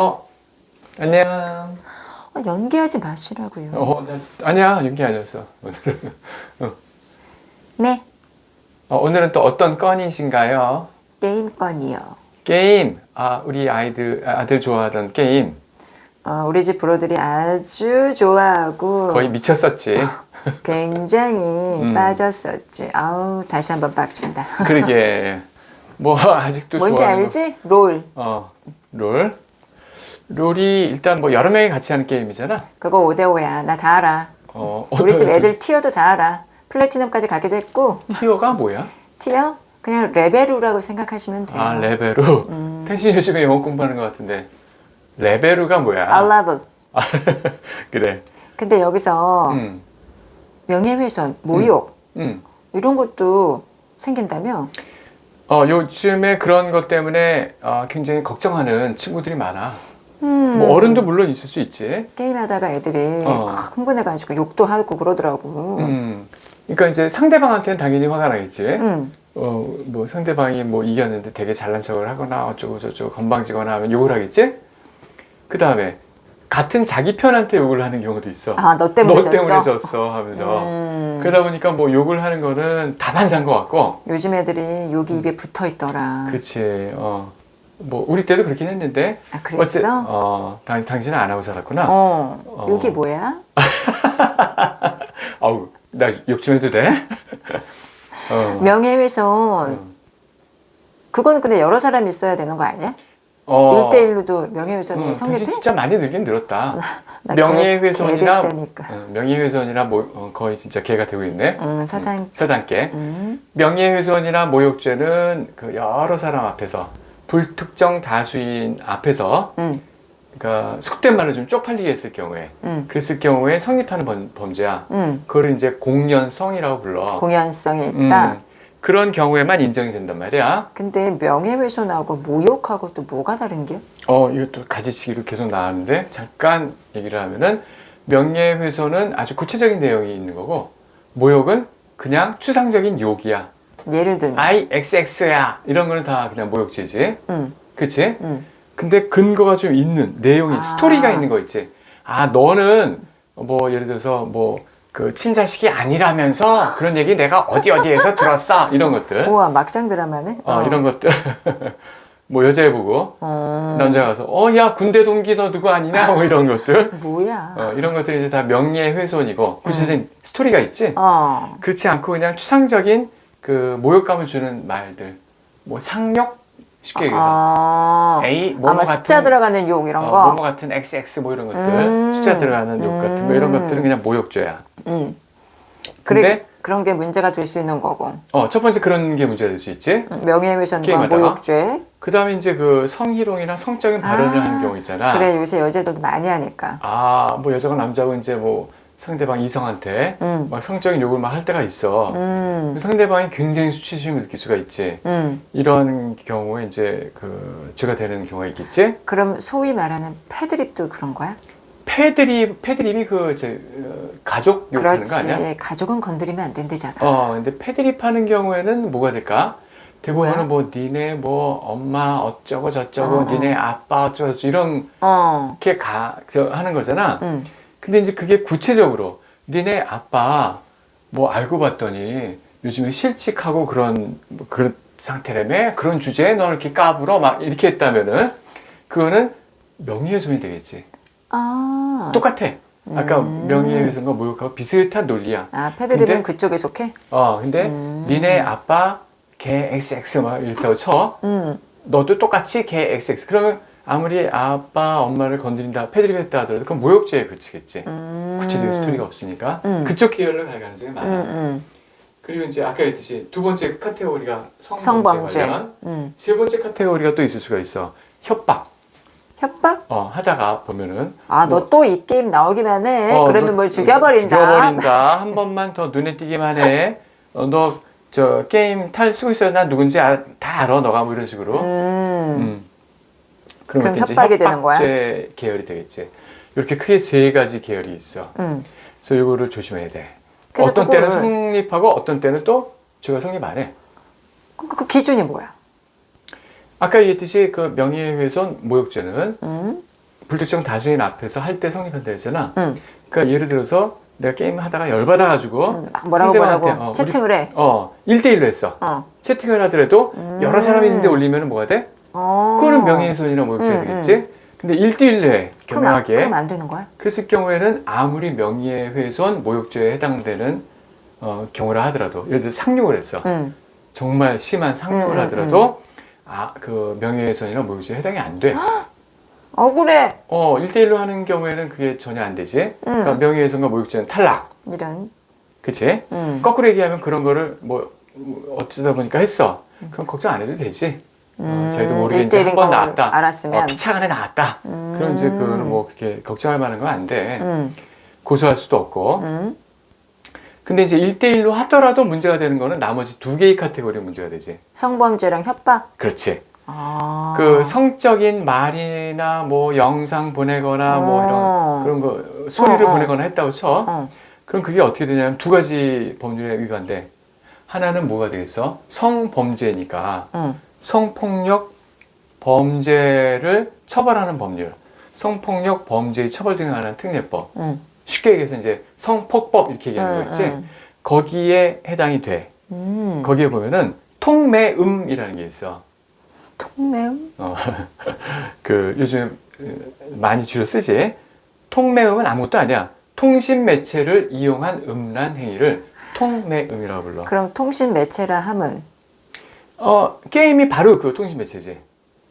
어, 안녕. 어, 연기하지 마시라고요. 어, 나, 아니야, 연기 아니었어. 오늘은. 네, 어, 오늘은 또 어떤 건이신가요? 게임건이요. 게임. 아, 우리 아이들, 아, 아들 좋아하던 게임. 어, 우리 집 브로들이 아주 좋아하고 거의 미쳤었지. 굉장히 빠졌었지. 아우 다시 한번 빡친다. 그러게. 뭐, 아직도 뭔지 좋아하는 알지? 롤. 거. 어, 롤. 롤이 일단 뭐 여러 명이 같이 하는 게임이잖아. 그거 5대5야. 나 다 알아. 어, 우리 집 어떤 애들 티어도 다 알아. 플래티넘까지 가기도 했고 티어가 뭐야? 티어? 그냥 레벨루라고 생각하시면 돼요. 아, 레베루. 당신 요즘에 영어 공부하는 것 같은데. 레베루가 뭐야? 알라브. 아, 그래. 근데 여기서 음, 명예훼손, 모욕 음. 이런 것도 생긴다며? 어, 요즘에 그런 것 때문에 어, 굉장히 걱정하는 친구들이 많아. 음. 뭐 어른도 물론 있을 수 있지. 게임하다가 애들이 어. 확 흥분해가지고 욕도 하고 그러더라고. 음. 그러니까 이제 상대방한테는 당연히 화가 나겠지. 응. 어, 뭐 상대방이 뭐 이겼는데 되게 잘난 척을 하거나 어쩌고 저쩌고 건방지거나 하면 욕을 하겠지. 그 다음에 같은 자기 편한테 욕을 하는 경우도 있어. 아, 너 때문에 너 졌어? 때문에 졌어 하면서. 음. 그러다 보니까 뭐 욕을 하는 거는 다반사인 것 같고. 요즘 애들이 욕이 입에 붙어 있더라. 그렇지. 어. 뭐 우리 때도 그렇긴 했는데. 아, 그랬어? 어, 당, 당신은 안 하고 살았구나. 어, 어. 욕이 뭐야? 아우, 나 욕 좀 해도 돼? 어. 명예훼손. 음. 그거는 근데 여러 사람이 있어야 되는 거 아니야? 어. 1대1로도 명예훼손이 응, 성립해? 당신 진짜 많이 늘긴 늘었다. 나 명예훼손이나 개- 개될 때니까. 어, 명예훼손이나 뭐 어, 거의 진짜 개가 되고 있네. 응, 사단. 서단계. 음. 명예훼손이나 모욕죄는 그 여러 사람 앞에서 불특정 다수인 앞에서 응, 그러니까 속된 말로 좀 쪽팔리게 했을 경우에 응, 그랬을 경우에 성립하는 범, 범죄야. 응. 그거를 이제 공연성이라고 불러. 공연성이 음, 있다. 그런 경우에만 인정이 된단 말이야. 근데 명예훼손하고 모욕하고 또 뭐가 다른 게? 어, 이것도 가지치기로 계속 나왔는데 잠깐 얘기를 하면은 명예훼손은 아주 구체적인 내용이 있는 거고 모욕은 그냥 추상적인 욕이야. 예를 들면. IXX야 이런 거는 다 그냥 모욕죄지. 응, 그치? 응. 근데 근거가 좀 있는 내용이 아. 스토리가 있는 거 있지. 아 너는 뭐 예를 들어서 뭐 그 친자식이 아니라면서 그런 얘기 내가 어디 어디에서 들었어 이런 것들. 우와, 막장 드라마네? 어, 이런 것들. 뭐 여자애 보고 어, 남자가 가서 어 야 군대 동기 너 누구 아니냐 뭐 이런 것들. 뭐야? 어, 이런 것들이 이제 다 명예훼손이고 구체적인 스토리가 있지. 어. 그렇지 않고 그냥 추상적인 그 모욕감을 주는 말들. 뭐 상욕 쉽게 얘기해서 아, A 뭐뭐 아마 같은 숫자 들어가는 욕 이런 어, 거. 뭐뭐 같은 XX 뭐 이런 것들 음. 숫자 들어가는 욕 같은 거 이런 것들은 그냥 모욕죄야. 응. 근데 그래, 그런 게 문제가 될 수 있는 거고. 어 첫 번째 그런 게 문제가 될 수 있지. 응, 명예훼손과 게임하다가? 모욕죄. 그 다음에 이제 그 성희롱이나 성적인 발언을 아, 하는 경우 있잖아. 그래, 요새 여자들도 많이 하니까. 아, 뭐 여자가 남자고 이제 뭐 상대방 이성한테 음. 막 성적인 욕을 막할 때가 있어. 음, 상대방이 굉장히 수치심을 느낄 수가 있지. 음. 이런 경우에 이제 그 죄가 되는 경우가 있겠지. 그럼 소위 말하는 패드립도 그런 거야? 패드립, 패드립이 그 이제 어, 가족 욕하는 거 아니야? 그렇지. 가족은 건드리면 안 된대잖아. 어, 근데 패드립 하는 경우에는 뭐가 될까? 대부분은? 뭐 니네 뭐 엄마 어쩌고 저쩌고 어, 어. 니네 아빠 어쩌고 저쩌고 이런 어, 게 가, 저 하는 거잖아. 응. 근데 이제 그게 구체적으로 니네 아빠 뭐 알고 봤더니 요즘에 실직하고 그런 뭐 그런 상태라며 그런 주제에 너 이렇게 까불어 막 이렇게 했다면은 그거는 명예훼손이 되겠지. 아, 똑같아. 아까 음. 명예훼손과 모욕하고 비슷한 논리야. 아 패드립은 근데- 그쪽에 속해? 어 근데 음. 니네 아빠 개 XX 막 이렇다고 쳐. 응. 너도 똑같이 개 XX. 그러면 아무리 아빠 엄마를 건드린다 패드립 했다 하더라도 그건 모욕죄에 그치겠지. 음. 구체적인 스토리가 없으니까 음. 그쪽 계열로 갈 가능성이 많아. 응, 응. 그리고 이제 아까 했듯이 두 번째 카테고리가 성범죄. 관련. 응. 세 번째 카테고리가 또 있을 수가 있어. 협박. 협박? 어, 하다가 보면은 아, 뭐, 너또 이 게임 나오기만 해. 어, 그러면 너- 뭘 죽여버린다. 죽여버린다. 한 번만 더 눈에 띄기만 해. 어, 너 저 게임 탈 쓰고 있어요. 나 누군지 아- 다 알아. 너가 뭐 이런 식으로. 음. 음. 그럼 것도 협박이 되는 거야? 협박죄 계열이 되겠지. 이렇게 크게 세 가지 계열이 있어. 응. 그래서 이거를 조심해야 돼. 그래서 어떤 때는 그거를- 성립하고 어떤 때는 또 죄가 성립 안 해. 그럼 그 기준이 뭐야? 아까 얘기했듯이 그 명예훼손 모욕죄는 응? 불특정 다수인 앞에서 할 때 성립한다 했잖아. 응. 그러니까 예를 들어서 내가 게임 하다가 열받아가지고 음, 막 뭐라고 상대방한테, 뭐라고 어, 채팅을 해. 어, 1대1로 했어. 어. 채팅을 하더라도 여러 사람이 있는데 올리면 뭐가 돼? 어. 그거는 명예훼손이나 모욕죄가 음, 되겠지. 근데 1대1로 해. 그럼, 안- 겸허하게. 그럼 안 되는 거야? 그랬을 경우에는 아무리 명예훼손, 모욕죄에 해당되는 어, 경우라 하더라도 예를 들어 상륙을 했어. 응. 정말 심한 상륙을 음, 음, 하더라도 아, 그 명예훼손이나 모욕죄에 해당이 안 돼. 억울해. 어, 1대1로 하는 경우에는 그게 전혀 안 되지. 음. 그러니까 명예훼손과 모욕죄는 탈락. 이런. 그치? 음. 거꾸로 얘기하면 그런 거를 뭐 어쩌다 보니까 했어. 그럼 걱정 안 해도 되지. 어, 모르게 이제 음. 일대일인 한번걸 나왔다. 알았으면. 어, 피차간에 나왔다. 그럼 이제 그거는 뭐 그렇게 걱정할 만한 건 안 돼. 응. 고소할 수도 없고. 응. 근데 이제 1대1로 하더라도 문제가 되는 거는 나머지 두 개의 카테고리 문제가 되지. 성범죄랑 협박. 그렇지. 아. 그 성적인 말이나 뭐 영상 보내거나 뭐 어. 이런 그런 거 소리를 어, 어. 보내거나 했다고 쳐. 어. 그럼 그게 어떻게 되냐면 두 가지 법률에 위반돼. 하나는 뭐가 되겠어? 성범죄니까 응. 성폭력 범죄를 처벌하는 법률. 성폭력 범죄의 처벌 등에 관한 특례법. 응. 쉽게 얘기해서 이제 성폭법 이렇게 얘기하는 거 있지. 응, 거기에 해당이 돼. 음. 거기에 보면은 통매음이라는 게 있어. 통매음. 어, 그 요즘 많이 줄여 쓰지. 통매음은 아무것도 아니야. 통신 매체를 이용한 음란 행위를 통매음이라고 불러. 그럼 통신 매체라 함은 어 게임이 바로 그 통신 매체지.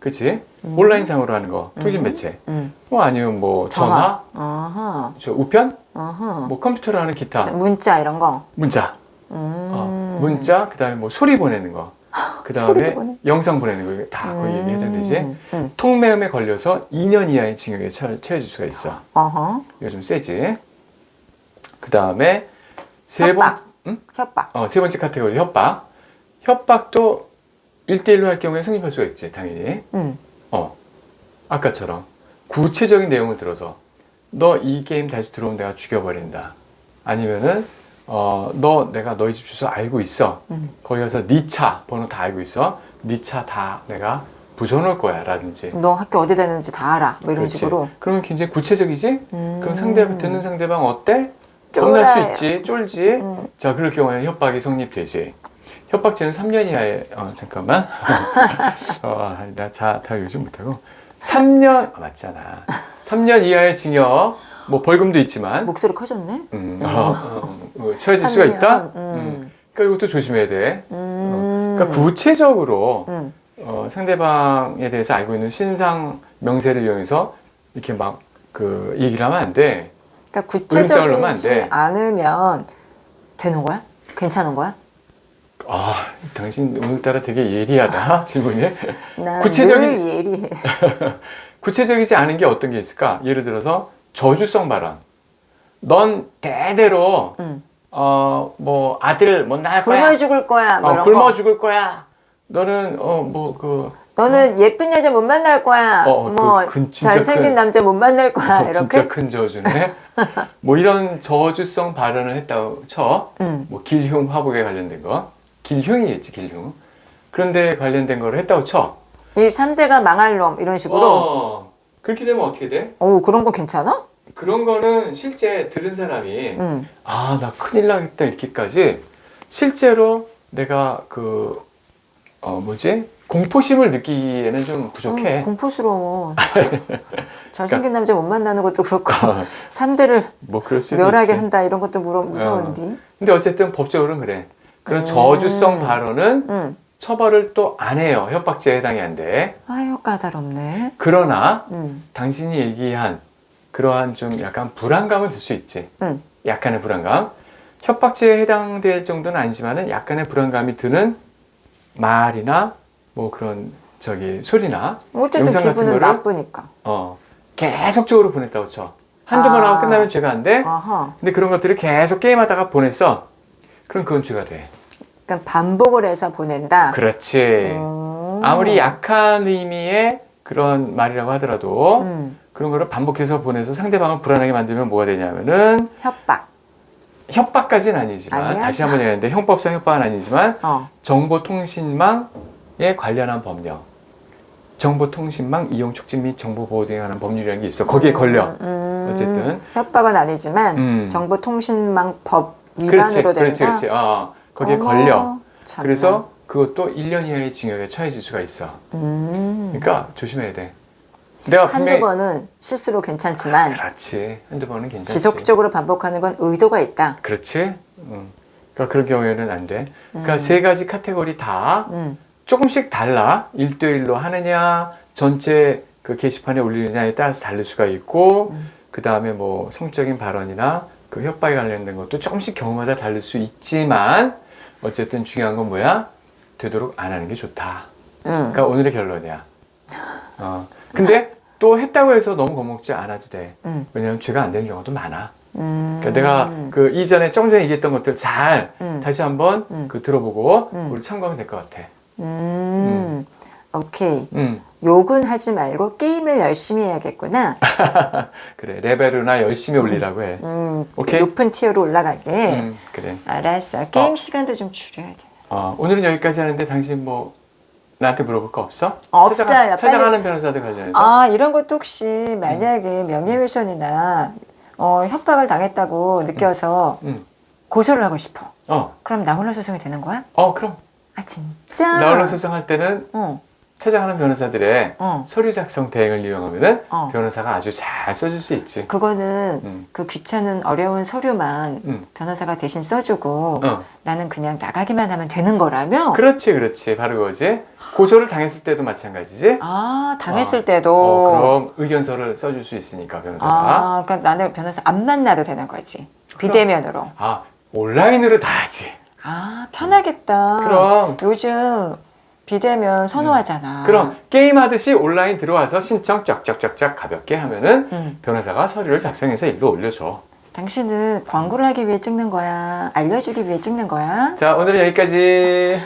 그치? 온라인상으로 하는 거 통신 매체. 음. 뭐 아니면 뭐 전화, 어허. 저 우편, 어허. 뭐 컴퓨터로 하는 기타, 문자 이런 거. 문자, 음. 어, 문자, 그 다음에 뭐 소리 보내는 거, 소리도 그다음에 보내? 영상 보내는 거 다 거기 얘기 해당되지. 음, 음. 통매음에 걸려서 2년 이하의 징역에 처- 처해질 수가 있어. 어허. 이거 좀 세지. 그 다음에 세 번, 협박. 응? 협박. 어, 세 번째 카테고리 협박. 협박도 1대1로 할 경우에 성립할 수가 있지, 당연히. 응. 어, 아까처럼 구체적인 내용을 들어서 너 이 게임 다시 들어오면 내가 죽여버린다. 아니면은 어, 너 내가 너희 집 주소 알고 있어. 음. 거기 가서 네 차 번호 다 알고 있어. 네 차 다 내가 부숴놓을 거야. 라든지. 너 학교 어디 다니는지 다 알아. 뭐 이런 그렇지. 식으로. 그러면 굉장히 구체적이지? 음. 그럼 상대 듣는 상대방 어때? 겁날 수. 음. 있지, 쫄지. 자, 그럴 경우에는 협박이 성립되지. 협박죄는 3년 이하의 어 잠깐만. 어, 나자 다 요즘 못하고 3년 아, 맞잖아. 3년 이하의 징역, 뭐 벌금도 있지만, 목소리 커졌네. 음, 어, 어, 어, 처해질 수가 3년, 있다. 음. 음. 그러니까 이것도 조심해야 돼. 어, 음. 그러니까 구체적으로 음. 어, 상대방에 대해서 알고 있는 신상 명세를 이용해서 이렇게 막 그 얘기를 하면 안 돼. 그러니까 넣으면 안 돼. 않으면 되는 거야? 괜찮은 거야? 아, 당신 오늘따라 되게 예리하다 질문이. 난 구체적인- 늘 예리해. 구체적이지 않은 게 어떤 게 있을까? 예를 들어서 저주성 발언. 넌 대대로 응. 어뭐 아들 못 낳을 거야. 굶어 죽을 거야. 뭐 어, 이런 굶어 거. 죽을 거야. 너는 어 뭐 그 너는 예쁜 여자 못 만날 거야. 어, 어, 뭐 그- 그 진짜 잘생긴 큰- 남자 못 만날 거야. 어, 진짜 이렇게. 큰 저주네. 뭐 이런 저주성 발언을 했다고 쳐. 응. 뭐 길흉 화복에 관련된 거. 길흉이겠지 길흉. 그런데 관련된 거를 했다고 쳐. 이 3대가 망할 놈 이런 식으로. 어, 그렇게 되면 어떻게 돼? 오 그런 거 괜찮아? 그런 거는 실제 들은 사람이 응. 아, 나 큰일 나겠다 이렇게까지 실제로 내가 그 어, 뭐지? 공포심을 느끼기에는 좀 부족해. 어, 공포스러워. 잘생긴 남자 못 만나는 것도 그렇고 어, 3대를 뭐 그럴 수도 멸하게 있지. 한다 이런 것도 무러, 무서운디. 근데 어쨌든 법적으로는 그래. 그런 음. 저주성 발언은 응. 처벌을 또 안 해요. 협박죄에 해당이 안 돼. 아유 까다롭네. 그러나 응. 당신이 얘기한 그러한 좀 약간 불안감은 들 수 있지. 응. 약간의 불안감. 협박죄에 해당될 정도는 아니지만은 약간의 불안감이 드는 말이나 뭐 그런 저기 소리나 어쨌든 영상 같은 기분은 거를 나쁘니까. 어 계속적으로 보냈다고 쳐. 한두 번 아. 하고 끝나면 죄가 안 돼. 아하. 근데 그런 것들을 계속 게임하다가 보냈어. 그럼 그건 죄가 돼. 그러니까 반복을 해서 보낸다. 그렇지. 음. 아무리 약한 의미의 그런 말이라고 하더라도 음. 그런 거를 반복해서 보내서 상대방을 불안하게 만들면 뭐가 되냐면은 협박. 협박까지는 아니지만 아니야? 다시 한번 얘기하는데 형법상 협박은 아니지만 어. 정보통신망에 관련한 법령 정보통신망 이용 촉진 및 정보 보호 등에 관한 법률이라는 게 있어. 거기에 걸려. 음, 어쨌든. 협박은 아니지만 음. 정보통신망법 그렇지, 위반으로 된다. 그렇지, 그렇지. 어, 거기에 어머, 걸려. 참나. 그래서 그것도 1년 이하의 징역에 처해질 수가 있어. 음, 그러니까 조심해야 돼. 내가 한두 분명히 번은 실수로 괜찮지만 그렇지. 한두 번은 괜찮지. 지속적으로 반복하는 건 의도가 있다. 그렇지. 음. 그러니까 그런 경우에는 안 돼. 그러니까 세 가지 카테고리 다 음. 조금씩 달라. 1대1로 하느냐, 전체 그 게시판에 올리느냐에 따라서 다를 수가 있고, 그 다음에 뭐 성적인 발언이나 그 협박에 관련된 것도 조금씩 경우마다 다를 수 있지만, 어쨌든 중요한 건 뭐야? 되도록 안 하는 게 좋다. 음. 그러니까 오늘의 결론이야. 어. 근데 또 했다고 해서 너무 겁먹지 않아도 돼. 음. 왜냐면 죄가 안 되는 경우도 많아. 음. 그러니까 내가 그 이전에 조금 전에 얘기했던 것들 잘 음. 다시 한번 음. 그 들어보고 음. 우리 참고하면 될 것 같아. 음. 오케이. 음. 욕은 하지 말고 게임을 열심히 해야겠구나. 그래 레벨이나 열심히 올리라고 해. 음, 오케이. 높은 티어로 올라가게. 음, 그래. 알았어. 게임 어. 시간도 좀 줄여야 돼. 어, 오늘은 여기까지 하는데 당신 뭐 나한테 물어볼 거 없어? 없어요. 찾아가, 찾아가는 변호사들 관련해서. 아, 이런 것도 혹시 만약에 명예훼손이나 어, 협박을 당했다고 느껴서 음. 고소를 하고 싶어. 어, 그럼 나 홀로 소송이 되는 거야? 어 그럼 아, 진짜? 나 언론 소송할 때는 어, 찾아가는 변호사들의 어. 서류 작성 대행을 이용하면은 어. 변호사가 아주 잘 써줄 수 있지. 그거는 음. 그 귀찮은 어려운 서류만 음. 변호사가 대신 써주고 어. 나는 그냥 나가기만 하면 되는 거라며? 그렇지, 그렇지. 바로 그거지. 고소를 당했을 때도 마찬가지지. 아, 당했을 어, 때도. 어, 그럼 의견서를 써줄 수 있으니까 변호사가. 아, 그러니까 나는 변호사 안 만나도 되는 거지. 비대면으로. 아, 온라인으로 다 하지. 아, 편하겠다. 그럼. 요즘 비대면 선호하잖아. 그럼 게임 하듯이 온라인 들어와서 신청 쫙쫙쫙쫙 가볍게 하면은 음. 변호사가 서류를 작성해서 일로 올려줘. 당신은 광고를 하기 위해 찍는 거야? 알려주기 위해 찍는 거야? 자, 오늘은 여기까지.